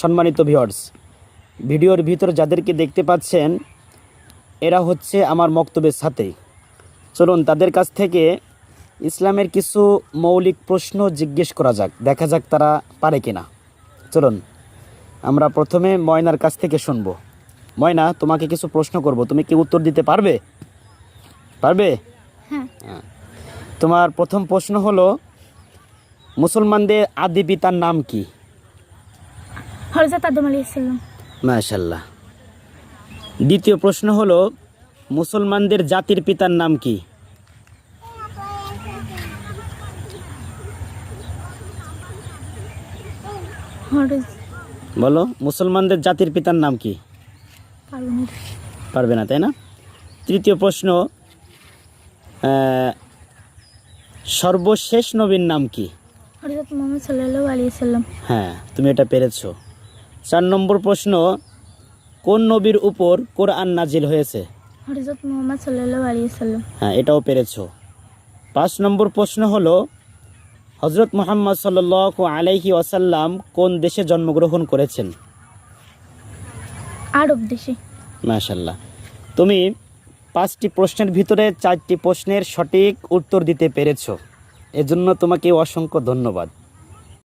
সম্মানিত ভিউয়ার্স ভিডিওর ভিতর যাদেরকে দেখতে পাচ্ছেন এরা হচ্ছে আমার মক্তবের সাথে। চলুন তাদের কাছ থেকে ইসলামের কিছু মৌলিক প্রশ্ন জিজ্ঞেস করা যাক দেখা যাক তারা পারে কিনা। চলুন আমরা প্রথমে ময়নার কাছ থেকে শুনব। ময়না তোমাকে কিছু প্রশ্ন করব। তুমি কি উত্তর দিতে পারবে? পারবে? হ্যাঁ। হ্যাঁ। তোমার প্রথম প্রশ্ন হলো মুসলমানদের আদি পিতার নাম কি? হরজত আদম আলী ইসলাম মাশাল্লাহ দ্বিতীয় প্রশ্ন হলো মুসলমানদের জাতির পিতার নাম কি? বলো মুসলমানদের জাতির পিতার নাম কি? পারবে না। তাই না? তৃতীয় প্রশ্ন সর্বশেষ নবীর নাম কি? হ্যাঁ তুমি এটা পেরেছ। চার নম্বর প্রশ্ন কোন নবীর উপর কোরআন নাজিল হয়েছে? মোহাম্মদ সাল্লাহ হ্যাঁ এটাও পেরেছ। পাঁচ নম্বর প্রশ্ন হলো হজরত মোহাম্মদ সাল আলাইহি ওয়াসাল্লাম কোন দেশে জন্মগ্রহণ করেছেন? আরব দেশে। মাশাল্লাহ তুমি পাঁচটি প্রশ্নের ভিতরে চারটি প্রশ্নের সঠিক উত্তর দিতে পেরেছ। এজন্য তোমাকে অসংখ্য ধন্যবাদ।